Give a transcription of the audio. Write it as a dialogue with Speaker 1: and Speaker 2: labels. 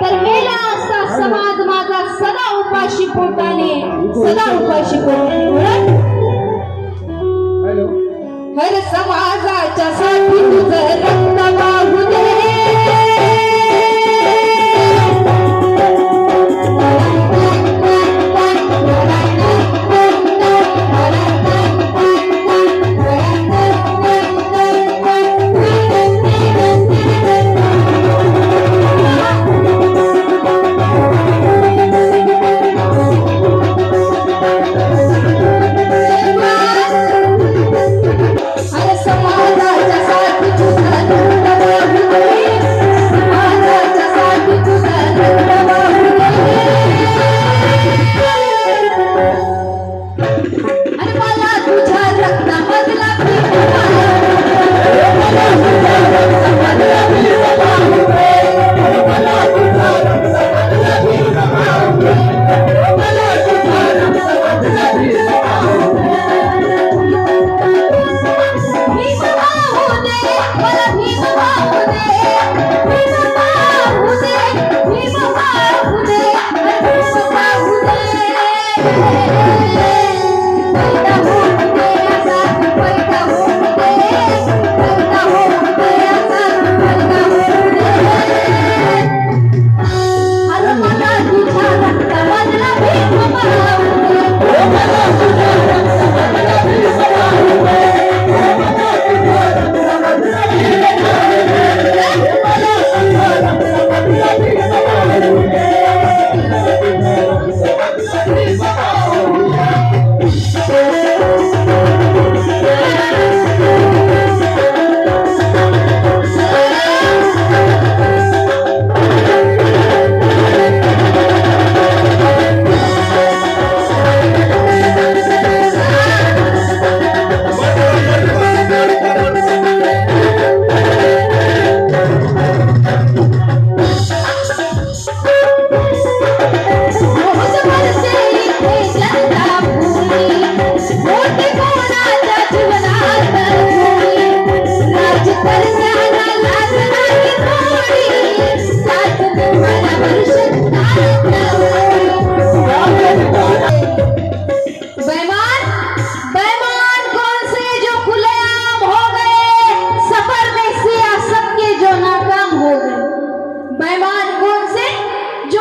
Speaker 1: तर मेला असा समाज माझा सदा उपाशी पोटाने सदा उपाशी पोटाने Thank you.